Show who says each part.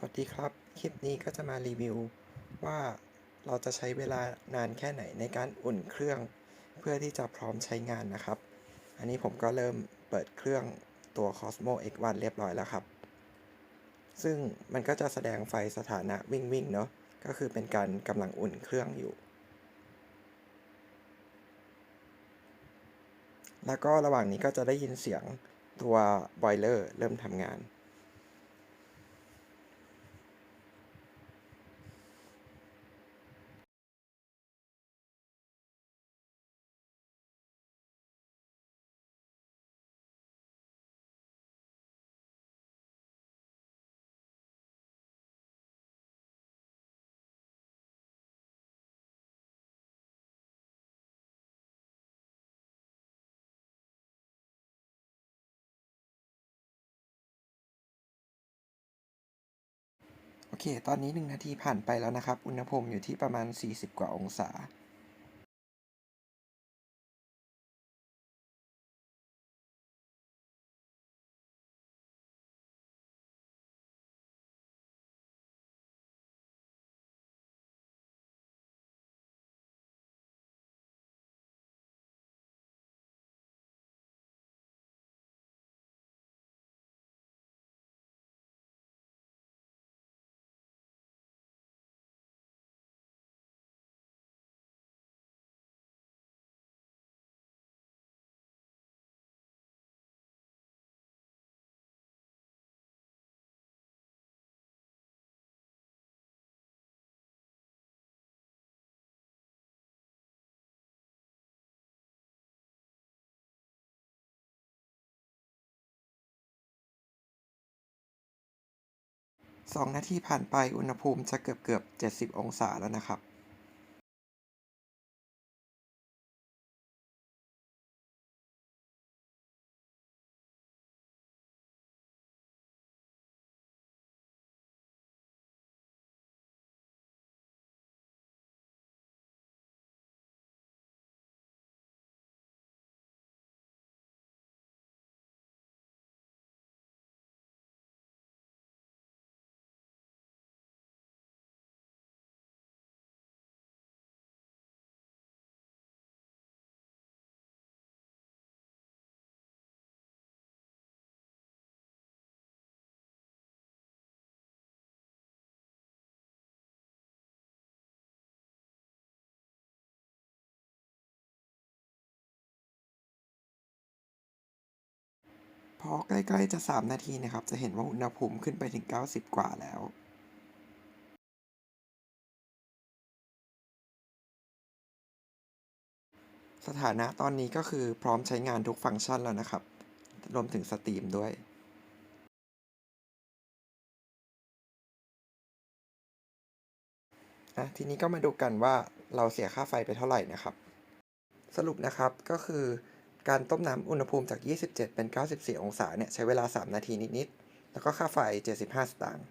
Speaker 1: สวัสดีครับ คลิปนี้ก็จะมารีวิวว่าเราจะใช้เวลานานแค่ไหนในการอุ่นเครื่องเพื่อที่จะพร้อมใช้งานนะครับ อันนี้ผมก็เริ่มเปิดเครื่องตัว Cosmo X1 เรียบร้อยแล้วครับ ซึ่งมันก็จะแสดงไฟสถานะวิ่งวิ่งเนาะ ก็คือเป็นการกำลังอุ่นเครื่องอยู่ แล้วก็ระหว่างนี้ก็จะได้ยินเสียงตัวบอยเลอร์เริ่มทำงาน โอเค ตอนนี้ 1 นาทีผ่านไปแล้วนะครับ อุณหภูมิอยู่ที่ประมาณ 40 กว่าองศา 2 นาทีผ่านไปอุณหภูมิจะเกือบเกือบ 70 องศาแล้วนะครับ พอใกล้ๆจะ 3 นาทีนะครับ จะเห็นว่าอุณหภูมิขึ้นไปถึง 90 กว่าแล้วสถานะตอนนี้ก็คือพร้อมใช้งานทุกฟังก์ชันแล้วนะครับ รวมถึงสตรีมด้วยอะทีนี้ก็มาดูกันว่าเราเสียค่าไฟไปเท่าไหร่นะครับ สรุปนะครับก็คือ การต้มน้ำอุณหภูมิจาก 27 เป็น 94 องศาเนี่ยใช้เวลา 3 นาทีนิด ๆ แล้วก็ค่าไฟ 75 สตางค์